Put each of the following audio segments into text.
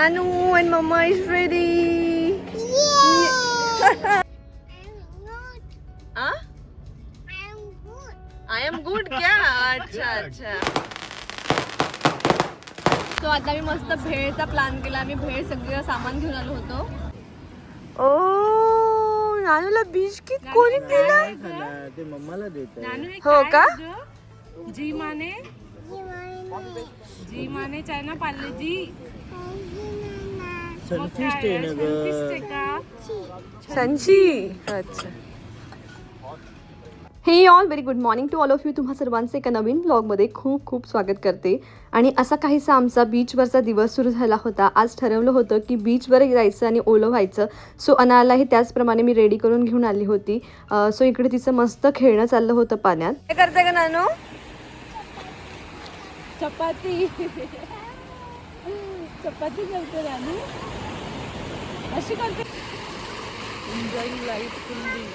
Nanu and Mama is ready. आ? I am good क्या अच्छा अच्छा सो आता मी मस्त भेळचा प्लॅन केला. आम्ही भेळ सगळं सामान घेऊन आलो होतो. ओ नानूला बिस्किट कोणी दिलं? ते मम्माला देत हो का? जी माने. जी सनफिस्ट आहे. ना ग अच्छा. Hey all very good morning to all of you तुम्हा सर्वांचं एका नवीन ब्लॉगमध्ये खूप खूप स्वागत करते. आणि असा काहीसा आमचा बीचवरचा दिवस सुरू झाला होता. आज ठरवलं होतं की बीचवर जायचं आणि ओलं व्हायचं. सो अनालाही त्याचप्रमाणे मी रेडी करून घेऊन आली होती. सो इकडे तिचं मस्त खेळणं चाललं होतं पाण्यात. काय करते का नानू? चपाती. चपाती करते राणी. अशी करते. एन्जॉईंग लाईफ फुल्ली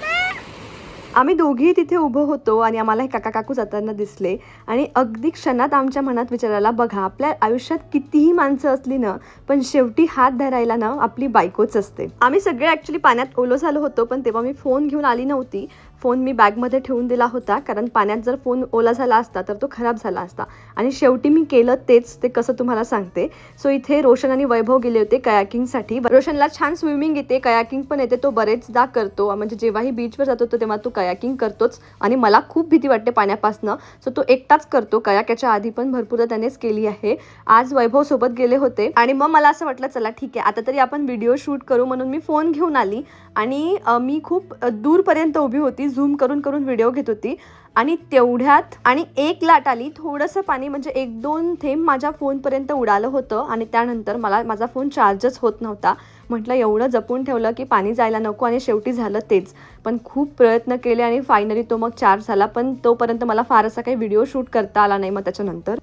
आम्ही दोघेही तिथे उभं होतो आणि आम्हाला हे काका काकू जाताना दिसले. आणि अगदी क्षणात आमच्या मनात विचारायला बघा आपल्या आयुष्यात कितीही माणसं असली ना पण शेवटी हात धरायला ना आपली बायकोच असते. आम्ही सगळे ॲक्च्युली पाण्यात ओलो झालो होतो पण तेव्हा मी फोन घेऊन आली नव्हती. फोन मी बॅगमध्ये ठेवून दिला होता कारण पाण्यात जर फोन ओला झाला असता तर तो खराब झाला असता. आणि शेवटी मी केलं तेच ते कसं तुम्हाला सांगते. सो इथे रोशन आणि वैभव गेले होते कयाकिंगसाठी. रोशनला छान स्विमिंग येते कयाकिंग पण येते तो बरेचदा करतो. म्हणजे जेव्हाही बीचवर जातो तो तेव्हा तो कयाकिंग करतोच. आणि मला खूप भीती वाटते पाण्यापासनं. सो तो एकटाच करतो. कयाक्याच्या आधी पण भरपूर त्यानेच केली आहे. आज वैभव सोबत गेले होते. आणि मग मला असं वाटलं चला ठीक आहे आता तरी आपण व्हिडिओ शूट करू म्हणून मी फोन घेऊन आली. आणि मी खूप दूरपर्यंत उभी होती. मी झूम करून करून व्हिडिओ घेत होती. आणि तेवढ्यात आणि एक लाट आली थोडंसं पाणी म्हणजे एक दोन थेंब माझ्या फोनपर्यंत उडालं होतं आणि त्यानंतर मला माझा फोन चार्जच होत नव्हता. म्हटलं एवढं जपून ठेवलं की पाणी जायला नको आणि शेवटी झालं तेच. पण खूप प्रयत्न केले आणि फायनली तो मग चार्ज झाला पण तोपर्यंत मला फार असा काही व्हिडिओ शूट करता आला नाही मग त्याच्यानंतर.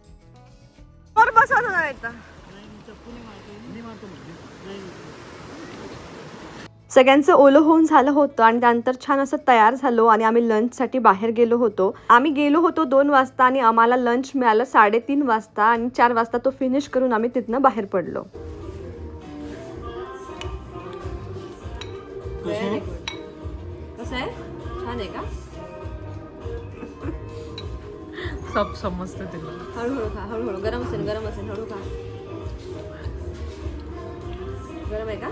सगळ्यांचं ओलं होऊन झालं होतं आणि त्यानंतर छान असं तयार झालो आणि आम्ही लंचसाठी बाहेर गेलो होतो. आम्ही गेलो होतो दोन वाजता आणि आम्हाला लंच मिळालं साडेतीन वाजता आणि चार वाजता तो फिनिश करून आम्ही तिथनं बाहेर पडलो. कसं आहे? छान आहे का? सब समजतं तिला. हळूहळू खा हळूहळू. गरम असेल गरम असेल हळू खा. गरम आहे का?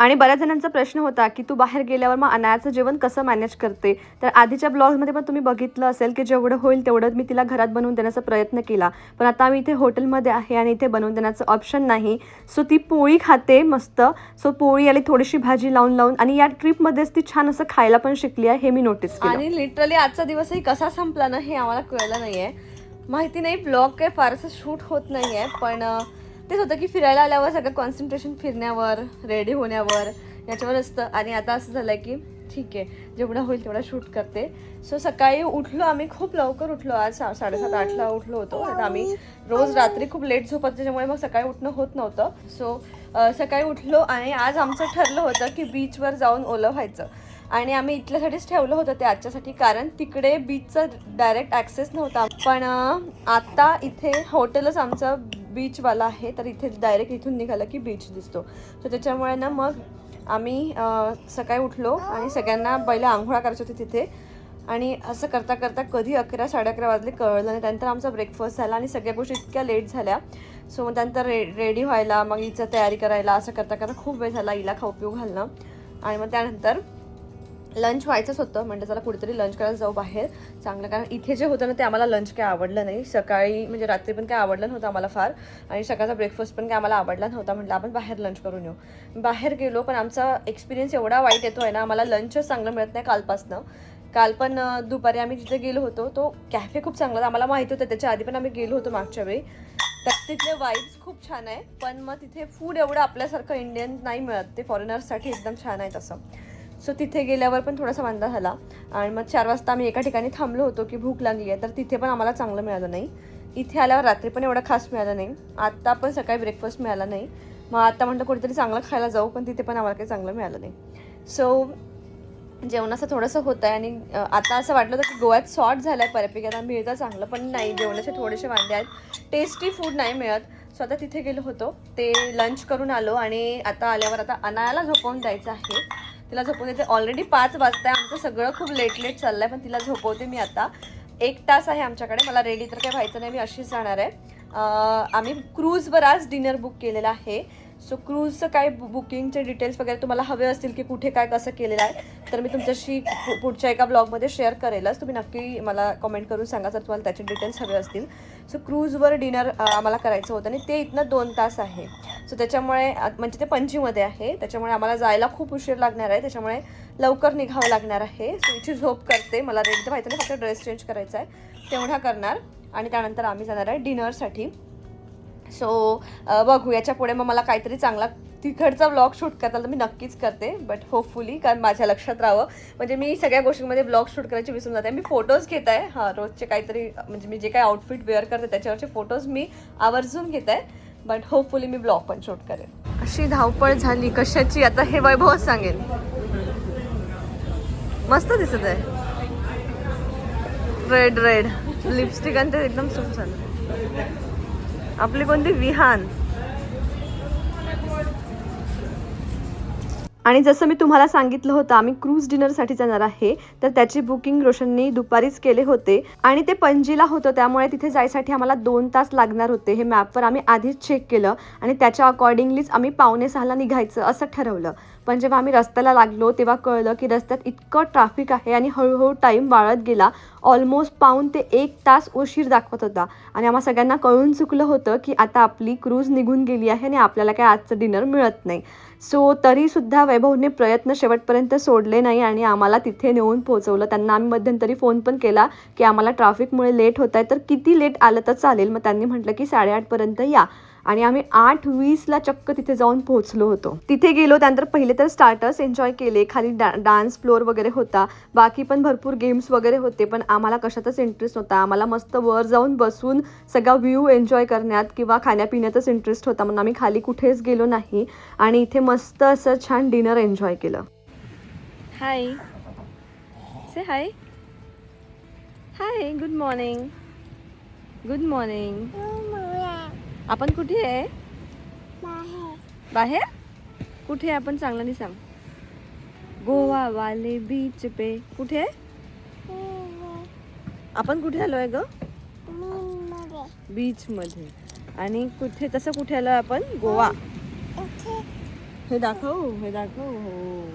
आणि बऱ्याच जणांचा प्रश्न होता की तू बाहेर गेल्यावर मग अनायाचं जेवण कसं मॅनेज करते? तर आधीच्या ब्लॉगमध्ये पण तुम्ही बघितलं असेल की जेवढं होईल तेवढं मी तिला घरात बनवून देण्याचा प्रयत्न केला. पण आता आम्ही इथे हॉटेलमध्ये आहे आणि इथे बनवून देण्याचं ऑप्शन नाही. सो ती पोळी खाते मस्त. सो पोळी आली थोडीशी भाजी लावून लावून आणि या ट्रिपमध्येच ती छान असं खायला पण शिकली आहे हे मी नोटीस केलं. आणि लिटरली आजचा दिवसही कसा संपला ना हे आम्हाला कळलं नाही आहे माहिती नाही ब्लॉग काही फारसं शूट होत नाही आहे पण तेच होतं की फिरायला आल्यावर सगळं कॉन्सन्ट्रेशन फिरण्यावर रेडी होण्यावर याच्यावर असतं. आणि आता असं झालं की ठीक आहे जेवढं होईल तेवढं शूट करते. सो सकाळी उठलो आम्ही खूप लवकर उठलो आज. सा साडेसात आठला उठलो होतो. आता आम्ही रोज रात्री खूप लेट झोपत त्याच्यामुळे मग सकाळी उठणं होत नव्हतं. सो सकाळी उठलो आणि आज आमचं ठरलं होतं की बीचवर जाऊन ओलं व्हायचं. आणि आम्ही इथल्यासाठीच ठेवलं होतं ते आजच्यासाठी कारण तिकडे बीचचा डायरेक्ट ॲक्सेस नव्हता. पण अं, आता इथे हॉटेलच आमचं बीचवाला आहे तर इथे डायरेक्ट इथून निघालं की बीच दिसतो. तर त्याच्यामुळे ना मग आम्ही सकाळी उठलो आणि सगळ्यांना पहिले आंघोळा करायची होती तिथे. आणि असं करता करता कधी अकरा साडे अकरा वाजले कळलं नाही. त्यानंतर आमचा ब्रेकफास्ट झाला आणि सगळ्या गोष्टी इतक्या लेट झाल्या. सो मग त्यानंतर रे रेडी व्हायला मग हिचं तयारी करायला असं करता करता खूप वेळ झाला हिला खाऊ पिऊ घालणं. आणि मग त्यानंतर लंच व्हायचंच होतं म्हटलं चला कुठेतरी लंच करायला जाऊ बाहेर. चांगलं कारण इथे जे होतं ना ते आम्हाला लंच काय आवडलं नाही. सकाळी म्हणजे रात्री पण काय आवडलं नव्हतं आम्हाला फार. आणि सकाळचा ब्रेकफास्ट पण काय आम्हाला आवडला नव्हता. म्हटलं आपण बाहेर लंच करून येऊ. बाहेर गेलो पण आमचा एक्सपिरियन्स एवढा वाईट येतो आहे ना आम्हाला लंचच चांगलं मिळत नाही कालपासनं. काल पण दुपारी आम्ही जिथे गेलो होतो तो कॅफे खूप चांगला होता. आम्हाला माहिती होतं त्याच्या आधी पण आम्ही गेलो होतो मागच्या वेळी. तर तिथले वाईब्स खूप छान आहे. पण मग तिथे फूड एवढं आपल्यासारखं इंडियन नाही मिळत. ते फॉरेनर्ससाठी एकदम छान आहे तसं. सो तिथे गेल्यावर पण थोडासा वांदा झाला. आणि मग चार वाजता आम्ही एका ठिकाणी थांबलो होतो की भूक लागली आहे तर तिथे पण आम्हाला चांगलं मिळालं नाही. इथे आल्यावर रात्री पण एवढं खास मिळालं नाही. आत्ता पण सकाळी ब्रेकफास्ट मिळाला नाही. मग आता म्हणतो कुठेतरी चांगलं खायला जाऊ पण तिथे पण आम्हाला काही चांगलं मिळालं नाही. सो जेवणाचं थोडंसं होतं आहे आणि आता असं वाटलं होतं की गोव्यात सॉर्ट झालं आहे बऱ्यापैकी. आता मिळतं चांगलं पण नाही जेवणाचे थोडेसे वांदे आहेत. टेस्टी फूड नाही मिळत. सो आता तिथे गेलो होतो. ते लंच करून आलो आणि आता आल्यावर आता अनायाला झोपवून द्यायचं आहे. तिला झोपून द्यायचं ऑलरेडी पाच वाजता आहे आमचं सगळं खूप लेट लेट चाललं आहे पण तिला झोपवते मी आता. एक तास आहे आमच्याकडे. मला रेडी तर काही व्हायचं नाही. मी अशीच जाणार आहे. आम्ही क्रूजवर आज डिनर बुक केलेलं आहे. सो क्रूजचं काय बुकिंगचे डिटेल्स वगैरे तुम्हाला हवे असतील की कुठे काय कसं केलेलं आहे तर मी तुमच्याशी पुढच्या एका ब्लॉगमध्ये शेअर करेलच. तुम्ही नक्की मला कमेंट करून सांगा जर तुम्हाला त्याचे डिटेल्स हवे असतील. सो क्रूजवर डिनर आम्हाला करायचं होतं आणि ते इथनं दोन तास आहे. सो त्याच्यामुळे म्हणजे ते पणजीमध्ये आहे. त्याच्यामुळे आम्हाला जायला खूप उशीर लागणार आहे. त्याच्यामुळे लवकर निघावं लागणार आहे. सो इथे झोप करते. मला रेडी तर माहिती नाही फक्त ड्रेस चेंज करायचा आहे. तेवढा करणार. आणि त्यानंतर आम्ही जाणार आहे डिनरसाठी. सो बघू याच्यापुढे. मग मला काहीतरी चांगला तिकडचा ब्लॉग शूट करता तर मी नक्कीच करते. बट होपफुली कारण माझ्या लक्षात राहावं. म्हणजे मी सगळ्या गोष्टींमध्ये ब्लॉग शूट करायची विसरून जाते. मी फोटोज घेत आहे. हां रोजचे काहीतरी म्हणजे मी जे काही आउटफिट वेअर करते त्याच्यावरचे फोटोज मी आवर्जून घेत आहे. बट होपफुली मी ब्लॉग पण शूट करेन. अशी धावपळ झाली कशाची आता हे वैभव सांगेल. मस्त दिसत आहे. रेड रेड लिपस्टिक आणि ते एकदम सूट झालं आपली कोणती? विहान. आणि जसं मी तुम्हाला सांगितलं होतं आम्ही क्रूज डिनरसाठी जाणार आहे तर त्याची बुकिंग रोशननी दुपारीच केले होते. आणि ते पणजीला होतं त्यामुळे तिथे जायसाठी आम्हाला दोन तास लागणार होते. हे मॅपवर आम्ही आधीच चेक केलं आणि त्याच्या अकॉर्डिंगलीच आम्ही पावणे सहाला निघायचं असं ठरवलं. पण जेव्हा आम्ही रस्त्याला लागलो तेव्हा कळलं की रस्त्यात इतकं ट्रॅफिक आहे आणि हळूहळू टाईम वाढत गेला. ऑलमोस्ट पाऊन ते एक तास उशीर दाखवत होता. आणि आम्हा सगळ्यांना कळून चुकलं होतं की आता आपली क्रूज निघून गेली आहे आणि आपल्याला काय आजचं डिनर मिळत नाही. सो तरीसुद्धा वैभवने प्रयत्न शेवटपर्यंत सोडले नाही आणि आम्हाला तिथे नेऊन पोहोचवलं. त्यांना आम्ही मध्यंतरी फोन पण केला की आम्हाला ट्रॅफिकमुळे लेट होत आहे. तर किती लेट आलं तर चालेल? मग त्यांनी म्हटलं की साडेआठपर्यंत या. आणि आम्ही आठ वीसला चक्क तिथे जाऊन पोहोचलो होतो. तिथे गेलो त्यानंतर पहिले तर स्टार्टर्स एन्जॉय केले. खाली डा डान्स फ्लोअर वगैरे होता. बाकी पण भरपूर गेम्स वगैरे होते पण आम्हाला कशातच इंटरेस्ट नव्हता. आम्हाला मस्त वर जाऊन बसून सगळा व्ह्यू एन्जॉय करण्यात किंवा खाण्यापिण्यातच इंटरेस्ट होता म्हणून आम्ही खाली कुठेच गेलो नाही. आणि इथे मस्त असं छान डिनर एन्जॉय केलं. Hi say hi hi good morning good morning आपण कुठे आहे? बाहेर? कुठे आहे आपण चांगलं नाही सांग. गोवा वाले बीच पे. कुठे आहे? आपण कुठे आलो आहे ग? बीच मध्ये. आणि कुठे तसं कुठे आलो आपण? गोवा. हे दाखव हे दाखव हो.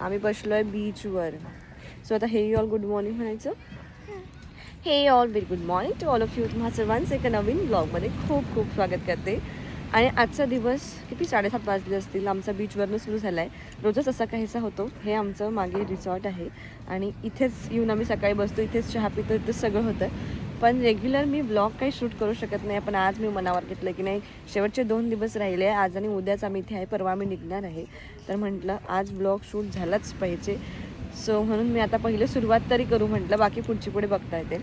आम्ही बसलोय बीचवर सो आता हे ऑल गुड मॉर्निंग म्हणायचं. Hey all very good morning to all of you तुम्हा सर्वांचं एका नवीन ब्लॉगमध्ये खूप खूप स्वागत करते. आणि आजचा दिवस किती साडेसात वाजले असतील आमचा बीचवरनं सुरू झाला आहे रोजच असा काहीसा होतो. हे आमचं मागे रिसॉर्ट आहे. आणि इथेच येऊन आम्ही सकाळी बसतो इथेच चहा पितो इथं सगळं होतं. पण रेग्युलर मी ब्लॉग काही शूट करू शकत नाही. पण आज मी मनावर घेतलं की नाही शेवटचे दोन दिवस राहिले आहे आज आणि उद्याच आम्ही इथे आहे परवा मी निघणार आहे. तर म्हटलं आज ब्लॉग शूट झालाच पाहिजे. सो म्हणून मी आता पहिले सुरुवात तरी करू म्हटलं बाकी पुढची पुढे बघता येते.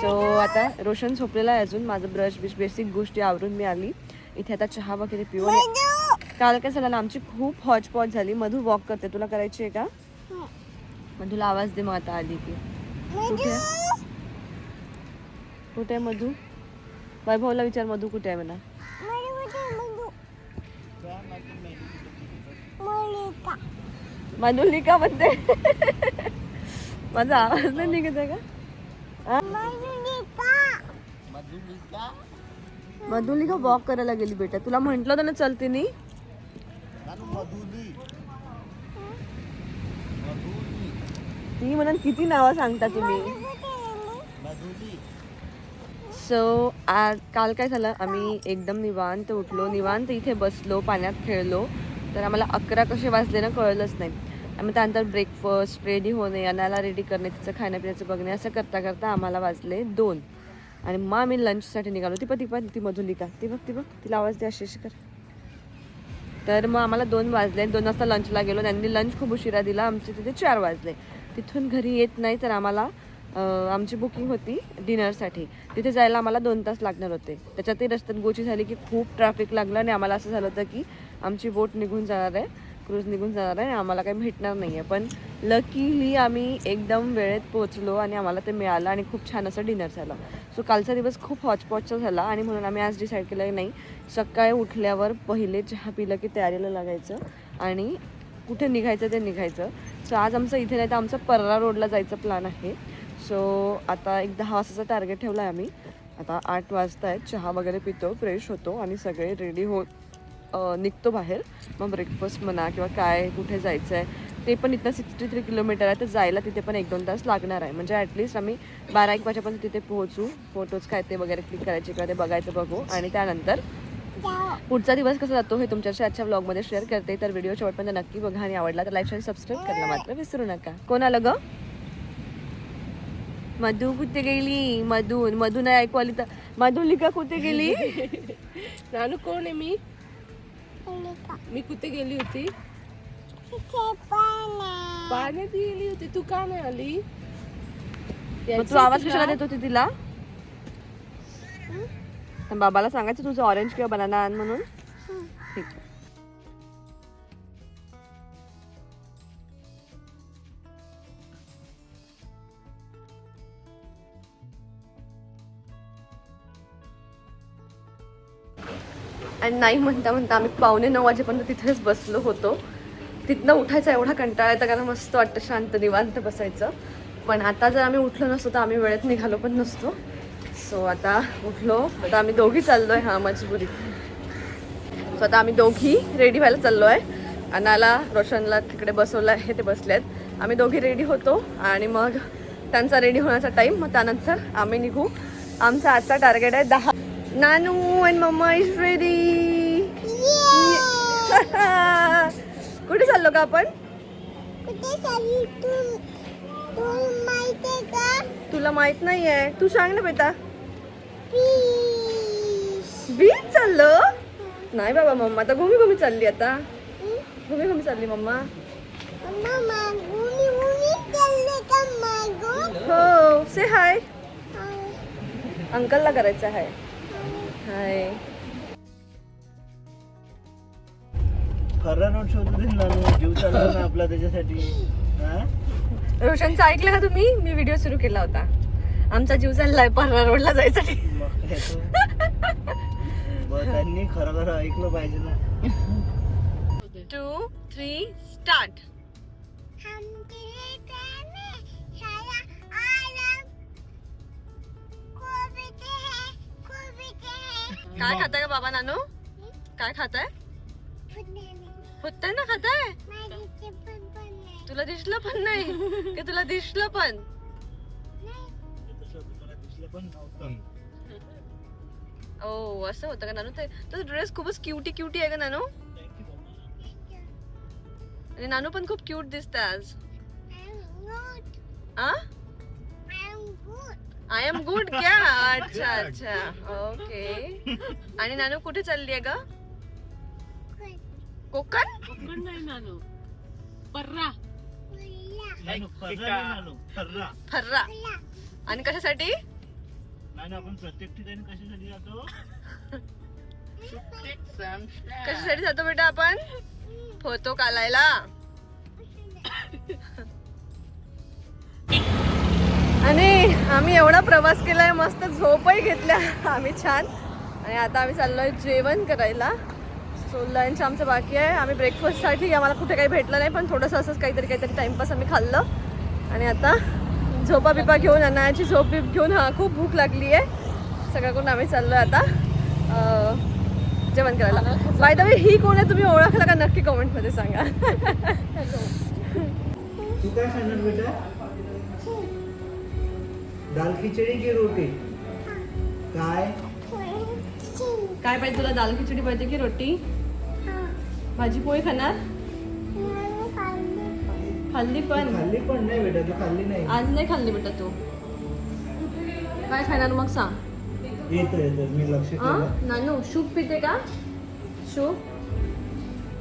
सो आता रोशन झोपलेला आहे अजून माझं ब्रश बिश बेसिक गोष्टी आवरून मी आली. इथे आता चहा वगैरे पिऊन काल काय झालं आमची खूप हॉचपॉच झाली. मधू वॉक करते. तुला करायची आहे का? मधूला आवाज दे मग आता आली की कुठे? कुठे मधू? वैभवला विचार मधू कुठे आहे म्हणा? मधुलिका म्हणते माझा आवाज नाही निघत आहे का? मधुलिका वॉक करायला गेली बेटा. तुला म्हंटल होतं ना चलते नी ती म्हणून किती नावं सांगता तुम्ही? सो आज काल काय झालं? आम्ही एकदम निवांत उठलो. निवांत इथे बसलो पाण्यात खेळलो. तर आम्हाला अकरा कसे वाजले ना कळलंच नाही. आम्ही त्यानंतर ब्रेकफास्ट रेडी होणे अनाला रेडी करणे तिचं खाण्यापिण्याचं बघणे असं करता करता आम्हाला वाजले दोन. आणि मग आम्ही लंचसाठी निघालो. ती पण ती पण ती मधुलिका ती बघ ती बघ. तिला आवाज दे अशी कर. तर मग आम्हाला दोन वाजले दोन वाजता लंचला गेलो. त्यांनी लंच खूप उशिरा दिला. आमचे तिथे चार वाजले. तिथून घरी येत नाही तर आम्हाला आमची बुकिंग होती डिनरसाठी तिथे जायला आम्हाला दोन तास लागणार होते. त्याच्यातही रस्त्यात गोची झाली की खूप ट्रॅफिक लागलं आणि आम्हाला असं झालं होतं की आमची बोट निघून जाणार आहे क्रूज निघून जाणार आहे आणि आम्हाला काही भेटणार नाही आहे पण लकीली आम्ही एकदम वेळेत पोचलो आणि आम्हाला ते मिळालं आणि खूप छान असं डिनर झालं. सो कालचा दिवस खूप हॉचपॉचचा झाला आणि म्हणून आम्ही आज डिसाईड केलं नाही सकाळी उठल्यावर पहिले चहा पिलं की तयारीला लागायचं आणि कुठे निघायचं ते निघायचं. सो आज आमचं इथे नाही तर आमचं पर्रा रोडला जायचं प्लॅन आहे. सो आता एक दहा वाजताचा टार्गेट ठेवला आहे आम्ही. आता आठ वाजता आहेत चहा वगैरे पितो फ्रेश होतो आणि सगळे रेडी होत निघतो बाहेर. मग ब्रेकफास्ट म्हणा किंवा काय कुठे जायचं आहे ते पण इथं सिक्स्टी थ्री किलोमीटर आहे तर जायला तिथे पण एक दोन तास लागणार आहे. म्हणजे ॲटलिस्ट आम्ही बारा एक वाजेपर्यंत तिथे पोहोचू. फोटोज काय ते वगैरे क्लिक करायचे किंवा ते बघायचं बघू. आणि त्यानंतर पुढचा दिवस कसा जातो हे तुमच्याशी आजच्या ब्लॉगमध्ये शेअर करते. तर व्हिडिओ शेवटपर्यंत नक्की बघा आणि आवडला तर लाईक आणि सबस्क्राईब करायला मात्र विसरू नका. कोण आलं ग? मधू कुठे गेली? मधून मधून ऐकू आली तर. मधुलिका कुठे गेली? नानू कोण आहे मी? मी कुठे गेली होती? पाण्यात गेली होती. तू का नाही आली? तू आवाज कशाला देत होती तिला? तर बाबाला सांगायचं तुझं ऑरेंज किंवा बनाना आण म्हणून. ठीक आहे. आणि नाही म्हणता म्हणता आम्ही पावणे नऊ वाजेपर्यंत तिथेच बसलो होतो. तिथनं उठायचा एवढा कंटाळा येतं कारण मस्त वाटतं शांत निवांत बसायचं. पण आता जर आम्ही उठलो नसतो तर आम्ही वेळेत निघालो पण नसतो. सो आता उठलो. आता आम्ही दोघी चाललो आहे हा मजबुरी. सो आता आम्ही दोघी रेडी व्हायला चाललो आहे अनाला रोशनला तिकडे बसवलं आहे ते बसले आहेत आम्ही दोघी रेडी होतो आणि मग त्यांचा रेडी होण्याचा टाईम मग त्यानंतर आम्ही निघू. आमचा आजचा टार्गेट आहे दहा. Nanu and mamma is ready कुठे चाललो का आपण? तुला माहीत नाही आहे तू सांग ना बेटा. बीच चाललं? नाही बाबा मम्मा आता घुमी घुमी चालली आता. घुमी घुमी चालली मम्मा. हो से हाय अंकलला करायचं आहे. हाय. खरा नोट शोधू दे ना जीव चालला ना आपला त्याच्यासाठी. हा? रोशनचं ऐकलं का तुम्ही? मी व्हिडिओ सुरू केला होता. आमचा जीव चाललाय पर्रा रोडला जायसाठी. मग काय तो. बरं, त्यांनी खरं खरं ऐकलं पाहिजे ना. टू थ्री स्टार्ट काय खाताय का बाबा नानू? काय खाताय? फुटताय ना खाताय? तुला दिसलं पण नाही. की तुला दिसलं पण. ओ असं होतं का नानू. ते तो ड्रेस खूपच क्युटी क्युटी आहे का नानू. आणि नानू पण खूप क्यूट दिसते आज. आ? आय एम गुड क्या? अच्छा अच्छा. ओके आणि नानू कुठे चालली आहे ग? कोकण? कोण नाही नानू. पर्रा. नानू, खरं नाही नानू, खरं. फर्रा आणि कशासाठी? नानू, आपण प्रत्येक ठिकाणी कशासाठी जातो? कशासाठी जातो बेटा आपण? फोटो काढायला आम्ही एवढा प्रवास केलाय मस्त झोपही घेतल्या. आम्ही छान. आणि आता आम्ही चाललोय जेवण करायला. सो लंच आमचं बाकी आहे. आम्ही ब्रेकफास्टसाठी आम्हाला कुठे काही भेटलं नाही पण थोडंसं असंच काहीतरी काहीतरी टाइमपास आम्ही खाल्लं. आणि आता झोपा बिपा घेऊन अनायाची झोप बिप घेऊन हा खूप भूक लागली आहे. सगळ्याकडून आम्ही आम्ही चाललोय आता जेवण करायला. बाय द वे ही कोण आहे तुम्ही ओळखला का? नक्की कमेंटमध्ये सांगा. दाल खिचडी की रोटी? काय? काय पाहिजे तुला? दाल खिचडी पाहिजे की रोटी? भाजी पोळी खाणार? खाल्ली पण. खाल्ली पण नाही बेटा तू खाल्ली नाही. आज नाही खाल्ली बेटा तू. काय खाणार मग सांग. येतो येतो. मी लक्ष हा? केलं नानू सूप पिते का? सूप?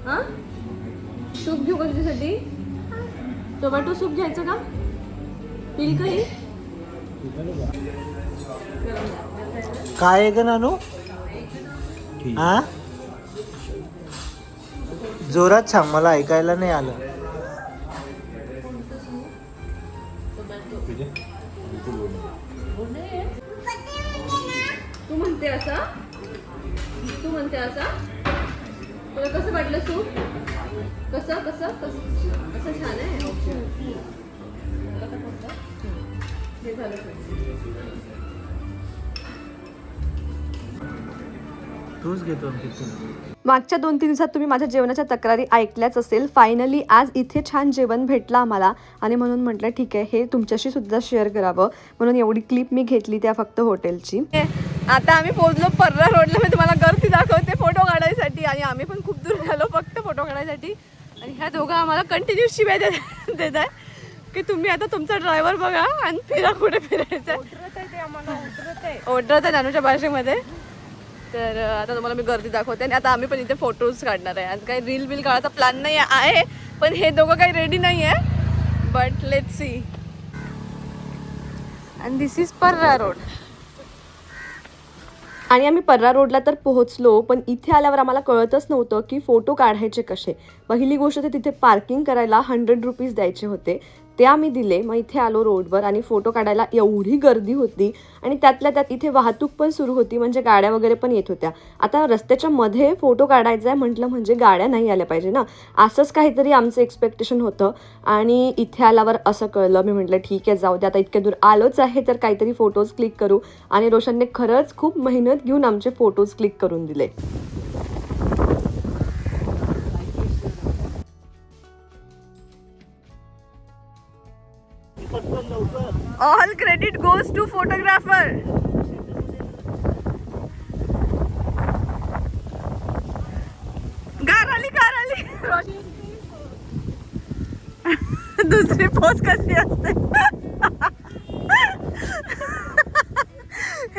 हा? सूप घेऊ का तुझ्यासाठी टोमॅटो सूप घ्यायचं का? पिल काही? काय आहे का नानू? हा जोरात सांग मला ऐकायला नाही आलं. तू म्हणते असा? तू म्हणते असा? तुला कसं वाटलं तू? कसं कसं कसं? कसं छान आहे? झालं तूच घेतो तिथून मागच्या दोन तीन दिवसात तुम्ही माझ्या जेवणाच्या तक्रारी ऐकल्याच असेल. फायनली आज इथे छान जेवण भेटलं आम्हाला. आणि म्हणून म्हटलं ठीक आहे हे तुमच्याशी सुद्धा शेअर करावं. म्हणून एवढी क्लिप मी घेतली त्या फक्त हॉटेलची आता आम्ही पोहोचलो पर्रा रोडला मी तुम्हाला गर्दी दाखवते फोटो काढायसाठी. आणि आम्ही पण खूप दूर झालो फक्त फोटो काढायसाठी. आणि ह्या दोघं आम्हाला कंटिन्यू शिवाय देत आहे की तुम्ही आता तुमचा ड्रायव्हर बघा आणि फिरा कुठे फिरायचं. ओढरत आहे नानूच्या भाषेमध्ये तर आता तुम्हाला मी गर्दी दाखवते आणि आता आम्ही पण इथे फोटोज काढणार आहे. आणि काही रील बिल काढायचा प्लॅन नाही आहे पण हे दोघं काही रेडी नाही आहे. But let see and this is Parra road आणि आम्ही पर्रा रोडला तर पोहोचलो पण इथे आल्यावर आम्हाला कळतच नव्हतं की फोटो काढायचे कसे. पहिली गोष्ट तर तिथे पार्किंग करायला हंड्रेड रुपीज द्यायचे होते. ते आम्ही दिले. मग इथे आलो रोडवर आणि फोटो काढायला एवढी गर्दी होती आणि त्यातल्या त्यात इथे वाहतूक पण सुरू होती म्हणजे गाड्या वगैरे पण येत होत्या. आता रस्त्याच्या मध्ये फोटो काढायचा आहे म्हटलं म्हणजे गाड्या नाही आल्या पाहिजे ना. असंच काहीतरी आमचं एक्सपेक्टेशन होतं. आणि इथे आल्यावर असं कळलं. मी म्हटलं ठीक आहे जाऊ दे. आता इतक्या दूर आलोच आहे तर काहीतरी फोटोज क्लिक करू. आणि रोशनने खरंच खूप मेहनत घेऊन आमचे फोटोज क्लिक करून दिले. All credit goes to photographer गार आली गार आली दुसरी पोज कशी असते?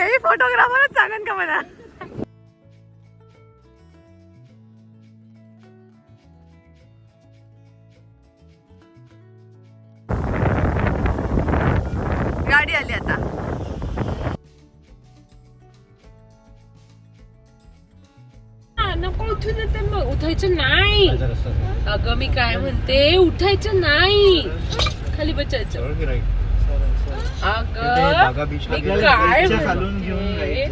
हे फोटोग्राफरच सांगन का मला? उठून येते मग. उठायचं नाही. अगं मी काय म्हणते? उठायचं नाही. खाली बचायचं अगं मी काय म्हणते.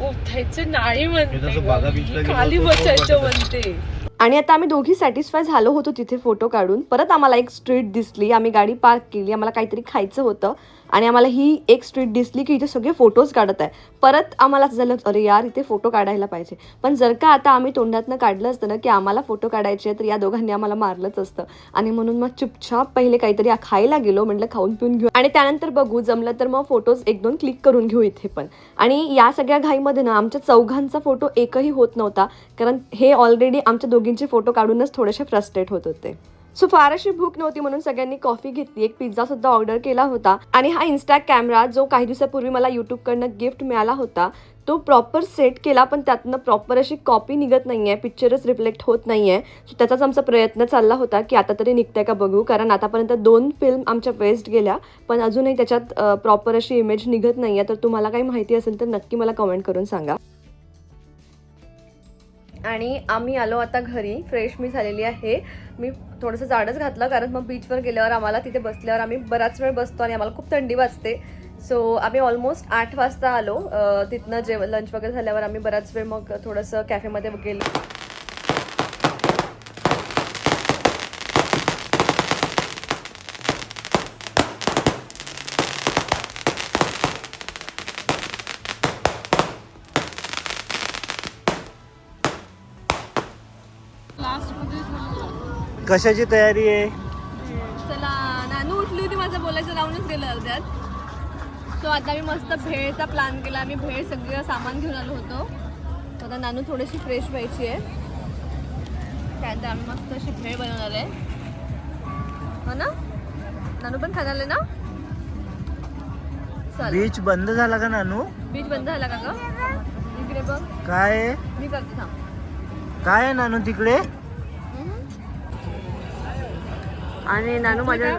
उठायचं नाही म्हणते खाली बचायचं म्हणते. आणि आता आम्ही दोघी सॅटिस्फाय झालो होतो तिथे फोटो काढून. परत आम्हाला एक स्ट्रीट दिसली आम्ही गाडी पार्क केली आम्हाला काहीतरी खायचं होतं. आणि आम्हाला ही एक स्ट्रीट दिसली की इथे सगळे फोटोज काढत आहे. परत आम्हाला असं झालं अरे यार इथे फोटो काढायला पाहिजे. पण जर का आता आम्ही तोंडातनं काढलं असतं ना की आम्हाला फोटो काढायचे तर या दोघांनी आम्हाला मारलंच असतं. आणि म्हणून मग चुपछाप पहिले काहीतरी खायला गेलो म्हटलं खाऊन पिऊन घेऊ. आणि त्यानंतर बघू जमलं तर मग फोटोज एक दोन क्लिक करून घेऊ इथे पण. आणि या सगळ्या घाईमध्ये ना आमच्या चौघांचा फोटो एकही होत नव्हता. कारण हे ऑलरेडी आमच्या दोघींचे फोटो काढूनच थोडेसे फ्रस्ट्रेट होत होते. सो फार अशी भूक नव्हती म्हणून सगळ्यांनी कॉफी घेतली. एक पिझ्झा सुद्धा ऑर्डर केला होता. आणि हा इन्स्टा कॅमेरा जो काही दिवसापूर्वी मला यूट्यूबकडनं गिफ्ट मिळाला होता तो प्रॉपर सेट केला पण त्यातनं प्रॉपर अशी कॉपी निघत नाही आहे पिक्चरच रिफ्लेक्ट होत नाही आहे सो त्याचाच आमचा प्रयत्न चालला होता की आता तरी निघतंय का बघू. कारण आतापर्यंत दोन फिल्म आमच्या वेस्ट गेल्या पण अजूनही त्याच्यात प्रॉपर अशी इमेज निघत नाही आहे तर तुम्हाला काही माहिती असेल तर नक्की मला कमेंट करून सांगा. आणि आम्ही आलो आता घरी. फ्रेश मी झालेली आहे. मी थोडंसं जाडच घातलं कारण मग बीचवर गेल्यावर आम्हाला तिथे बसल्यावर आम्ही बराच वेळ बसतो आणि आम्हाला खूप थंडी वाजते. सो आम्ही ऑलमोस्ट आठ वाजता आलो. तिथनं जेव लंच वगैरे झाल्यावर आम्ही बराच वेळ मग थोडंसं कॅफेमध्ये गेलो. कशाची तयारी आहे? चला नानू उठली होती माझं बोलायचं लावूनच गेलं अर्ध्यात. सो आता मी मस्त भेळचा प्लॅन केला. आम्ही भेळ सगळं सामान घेऊन आलो होतो. So आता नानू थोडीशी फ्रेश व्हायची आहे. त्यानंतर आम्ही मस्त अशी भेळ बनवणार आहे. हो ना? नानू पण खाणार आहे ना? चालेल. बीच बंद झाला का नानू? बीच बंद झाला का ग? इकडे बघ. काय आहे? मी करते थांब. काय आहे नानू तिकडे? आणि नानू माझ्या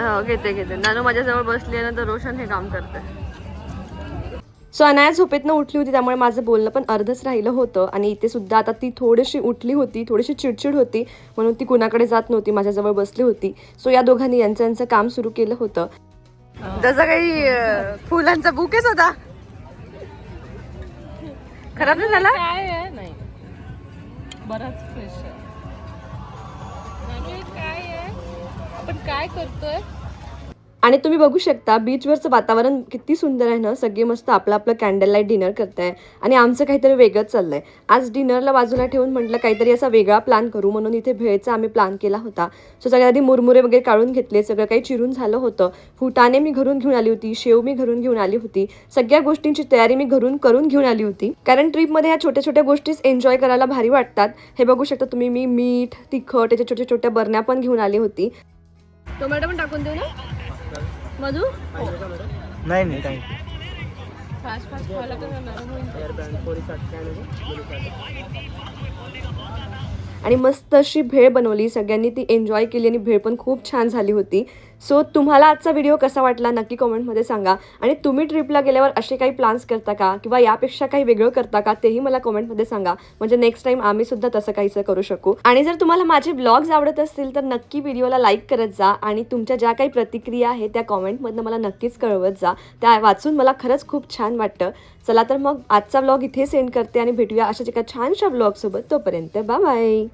हो घेते घेते. नानू माझ्याजवळ बसली आहे ना तर रोशन हे काम करते सो अनाया झोपेतनं उठली होती त्यामुळे माझं बोलणं पण अर्धच राहिलं होतं. आणि इथे सुद्धा आता ती थोडीशी उठली होती थोडीशी चिडचिड होती. म्हणून ती कुणाकडे जात नव्हती माझ्याजवळ बसली होती. सो या दोघांनी यांचं यांचं काम सुरू केलं होतं. जसं काही फुलांचा बुकेच होता. खराब नाही झाला? काय आहे? नाही. बराच फ्रेश काय आहे? आपण काय करतोय? आणि तुम्ही बघू शकता बीचवरचं वातावरण किती सुंदर आहे ना? सगळे मस्त आपलं आपलं कॅन्डल लाइट डिनर करताय. आणि आमचं काहीतरी वेगळंच चाललं आहे आज डिनरला बाजूला ठेवून म्हटलं काहीतरी असा वेगळा प्लॅन करू म्हणून इथे भेळचा आम्ही प्लॅन केला होता. सो सगळ्या आधी मुरमुरे वगैरे काढून घेतले सगळं काही चिरून झालं होतं. फुटाणे मी घरून घेऊन आली होती शेव मी घरून घेऊन आली होती. सगळ्या गोष्टींची तयारी मी घरून करून घेऊन आली होती. कारण ट्रिपमध्ये ह्या छोट्या छोट्या गोष्टीच एन्जॉय करायला भारी वाटतात. हे बघू शकता तुम्ही मी मीठ तिखट याच्या छोट्या छोट्या बरण्या पण घेऊन आली होती. टोमॅटो पण टाकून देऊ ना? मधू? नाही नाही काही फास्ट फास्ट खायला तर नरम होईल. आणि मस्त अशी भेळ बनवली सगळ्यांनी ती एन्जॉय केली आणि भेळ पण खूप छान झाली होती. सो तुम्हाला आजचा व्हिडिओ कसा वाटला नक्की कॉमेंटमध्ये सांगा. आणि तुम्ही ट्रिपला गेल्यावर असे काही प्लान्स करता का? किंवा यापेक्षा काही वेगळं करता का? तेही मला कॉमेंटमध्ये सांगा. म्हणजे नेक्स्ट टाइम आम्ही सुद्धा तसं काहीसं करू शकू. आणि जर तुम्हाला माझे ब्लॉग्स आवडत असतील तर नक्की व्हिडिओला लाईक करत जा. आणि तुमच्या ज्या काही प्रतिक्रिया आहेत त्या कॉमेंटमधनं मला नक्कीच कळवत जा. त्या वाचून मला खरंच खूप छान वाटतं. चला तर मग आजचा ब्लॉग इथे सेंड करते आणि भेटूया अशाच एका छानशा ब्लॉगसोबत तोपर्यंत बाय